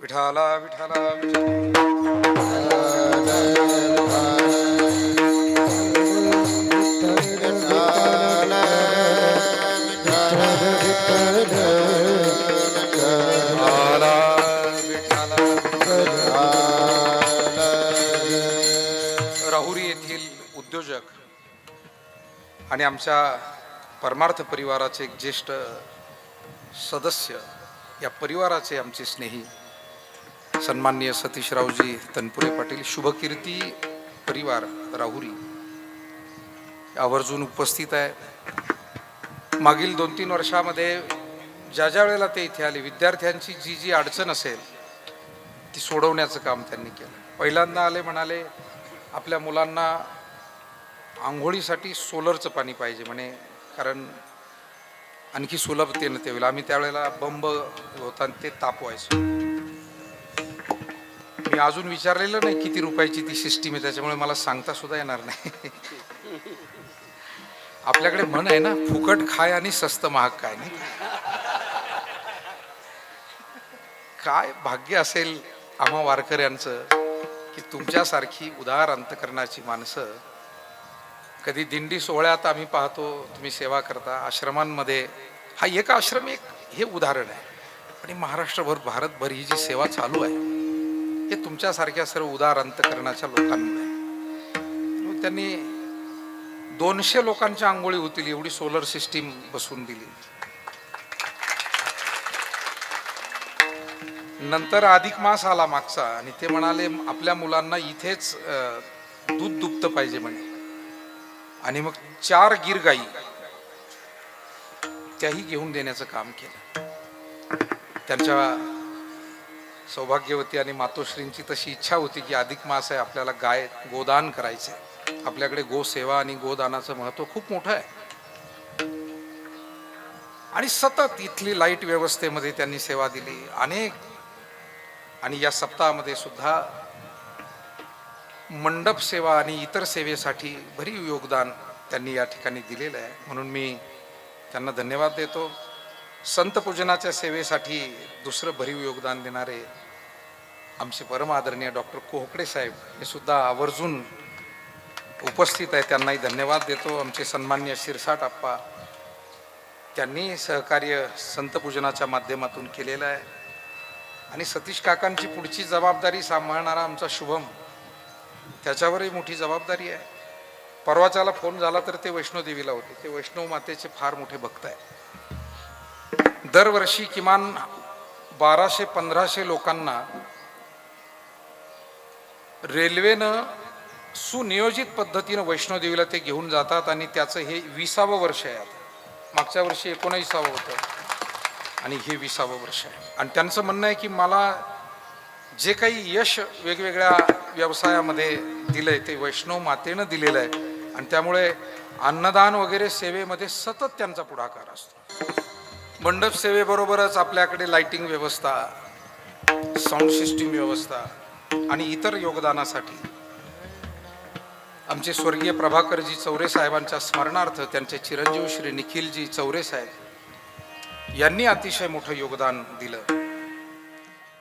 विठाला विठाला विठाला. राहुरी येथील उद्योजक आणि आमच्या परमार्थ परिवाराचे एक ज्येष्ठ सदस्य या परिवाराचे आमचे स्नेही सन्माननीय सतीशरावजी तनपुरे पाटील शुभकीर्ती परिवार राहुरी. आवर्जून उपस्थित आहे. मागील दोन तीन वर्षामध्ये ज्या ज्या वेळेला ते इथे आले विद्यार्थ्यांची जी जी अडचण असेल ती सोडवण्याचं काम त्यांनी केलं. पहिल्यांदा आले म्हणाले आपल्या मुलांना आंघोळीसाठी सोलरचं पाणी पाहिजे म्हणे. कारण आणखी सुलभतेनं ते होईल. आम्ही त्यावेळेला बंब होता आणि ते तापवायचो. मी अजून विचारलेलं नाही किती रुपयाची ती सिस्टीम आहे त्याच्यामुळे मला सांगता सुद्धा येणार नाही. आपल्याकडे म्हण आहे ना फुकट खाय आणि स्वस्त महाग काय नाही काय भाग्य असेल आम्हा वारकर यांचं की तुमच्यासारखी उदार अंतकरणाची माणसं कधी दिंडी सोहळ्यात आम्ही पाहतो तुम्ही सेवा करता आश्रमांमध्ये हा एक आश्रम एक हे उदाहरण आहे. आणि महाराष्ट्रभर भारतभर ही जी सेवा चालू आहे हे तुमच्यासारख्या सर्व उदार अंतकरणाच्या लोकांमुळे. त्यांनी दोनशे लोकांच्या आंघोळी होतील एवढी सोलर सिस्टीम बसवून दिली. नंतर अधिक मास आला मागचा आणि ते म्हणाले आपल्या मुलांना इथेच दूध दुभतं पाहिजे म्हणे. आणि मग चार गिर गाई त्याही घेऊन देण्याचं काम केलं. त्यांच्या सौभाग्यवती आणि मातोश्रींची तशी इच्छा होती की अधिक मास आहे आपल्याला गाय गोदान करायचे आपल्याकडे गोसेवा आणि गोदानाचं महत्त्व खूप मोठं आहे. आणि सतत इथली लाइट व्यवस्थेमध्ये त्यांनी सेवा दिली. अनेक आणि या सप्ताहामध्ये सुद्धा मंडप सेवा आणि इतर सेवेसाठी भरीव योगदान त्यांनी या ठिकाणी दिलेलं आहे. म्हणून मी त्यांना धन्यवाद देतो. संत पूजनाच्या सेवेसाठी दुसरं भरीव योगदान देणारे आमचे परम आदरणीय डॉक्टर कोहकडे साहेब हे सुद्धा आवर्जून उपस्थित आहे त्यांनाही धन्यवाद देतो. आमचे सन्मान्य शिरसाट आप्पा त्यांनी सहकार्य संत पूजनाच्या माध्यमातून केलेलं आहे. आणि सतीश काकांची पुढची जबाबदारी सांभाळणारा आमचा शुभम त्याच्यावरही मोठी जबाबदारी आहे. परवाच्याला फोन झाला तर ते वैष्णोदेवीला होते. ते वैष्णव मातेचे फार मोठे भक्त आहे दरवर्षी किमान बाराशे पंधराशे लोकांना रेल्वेनं सुनियोजित पद्धतीनं वैष्णोदेवीला ते घेऊन जातात आणि त्याचं हे विसावं वर्ष आहे आता. मागच्या वर्षी एकोणविसावं होतं आणि हे विसावं वर्ष आहे. आणि त्यांचं म्हणणं आहे की मला जे काही यश वेगवेगळ्या व्यवसायामध्ये दिलं आहे ते वैष्णव मातेनं दिलेलं आहे. आणि त्यामुळे अन्नदान वगैरे सेवेमध्ये सतत त्यांचा पुढाकार असतो. मंडप सेवेबरोबरच आपल्याकडे लाइटिंग व्यवस्था साऊंड सिस्टीम व्यवस्था आणि इतर योगदानासाठी आमचे स्वर्गीय प्रभाकरजी चौरे साहेबांच्या स्मरणार्थ त्यांचे चिरंजीव श्री निखिलजी चौरे साहेब यांनी अतिशय मोठं योगदान दिलं.